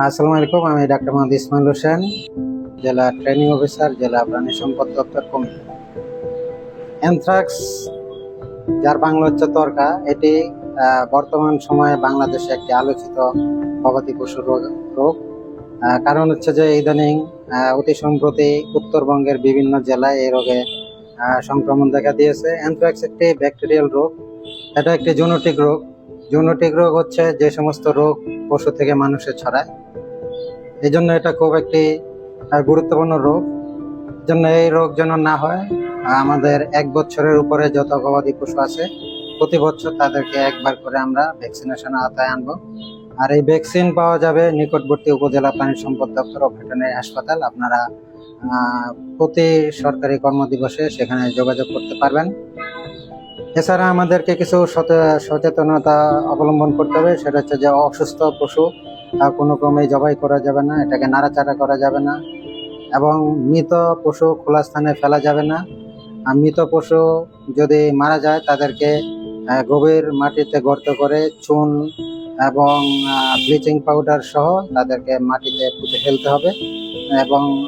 আসসালামু আলাইকুম, আমি ডাক্তার মোহাম্মদ ইসমাইল হোসেন, জেলা ট্রেনিং অফিসার, জেলা প্রাণী সম্পদ দপ্তর কমিটি। অ্যানথ্রাক্স, যার বাংলা হচ্ছে তরকা, এটি বর্তমান সময়ে বাংলাদেশে একটি আলোচিত গবাদি পশু রোগ। কারণ হচ্ছে যে ইদানিং অতি সম্প্রতি উত্তরবঙ্গের বিভিন্ন জেলায় এই রোগে সংক্রমণ দেখা দিয়েছে। অ্যানথ্রাক্স একটি ব্যাকটেরিয়াল রোগ, এটা একটি জুনোটিক রোগ। জুনোটিক রোগ হচ্ছে যে সমস্ত রোগ পশু থেকে মানুষে ছড়ায়। এই জন্য এটা খুব একটি গুরুত্বপূর্ণ রোগ। জন্য এই রোগ যেন না হয় আমাদের এক বছরের উপরে যত গবাদি পশু আছে, প্রতি বছর তাদেরকে একবার করে আমরা ভ্যাকসিনেশন আওতায় আনব। আর এই ভ্যাকসিন পাওয়া যাবে নিকটবর্তী উপজেলা প্রাণী সম্পদ দপ্তর ও ভেটেরিনারি হাসপাতাল। আপনারা প্রতি সরকারি কর্মদিবসে সেখানে যোগাযোগ করতে পারবেন। এছাড়া আমাদেরকে কিছু সচে- সচেতনতা অবলম্বন করতে হবে, সেটা হচ্ছে যে অসুস্থ পশু কোনো ক্রমেই জবাই করা যাবে না, এটাকে নাড়াচাড়া করা যাবে না, এবং মৃত পশু খোলা স্থানে ফেলা যাবে না। আর মৃত পশু যদি মারা যায়, তাদেরকে গভীর মাটিতে গর্ত করে চুন এবং ব্লিচিং পাউডার সহ তাদেরকে মাটিতে পুঁতে ফেলতে হবে, এবং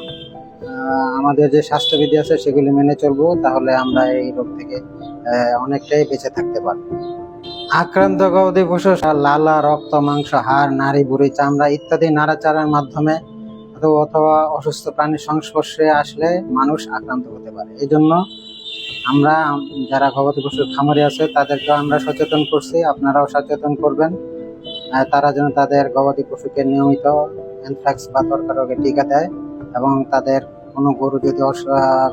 আমাদের যে স্বাস্থ্যবিধি আছে সেগুলি মেনে চলবো, তাহলে আমরা এই রোগ থেকে অনেকটাই বেঁচে থাকতে পারব। আক্রান্ত গবাদি পশু, লালা, রক্ত, মাংস, হাড়, নাড়ি, বুড়ি, চামড়া ইত্যাদি নাড়াচাড়ার মাধ্যমে অথবা- অসুস্থ প্রাণীর সংস্পর্শে আসলে মানুষ আক্রান্ত হতে পারে। এই জন্য আমরা, যারা গবাদি পশুর খামারি আছে, তাদেরকে আমরা সচেতন করছি, আপনারাও সচেতন করবেন। তারা যেন তাদের গবাদি পশুকে নিয়মিত অ্যানথ্রাক্স বা তরকা রোগের টিকা দেয়। এবং তাদের কোনো গরু যদি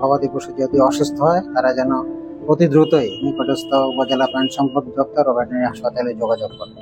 গবাদি পশু যদি অসুস্থ হয়, তারা যেন অতি দ্রুতই নিকটস্থ উপজেলা প্রাণ সম্পদ দপ্তর ও ভেটেরিনারি হাসপাতালে যোগাযোগ করে।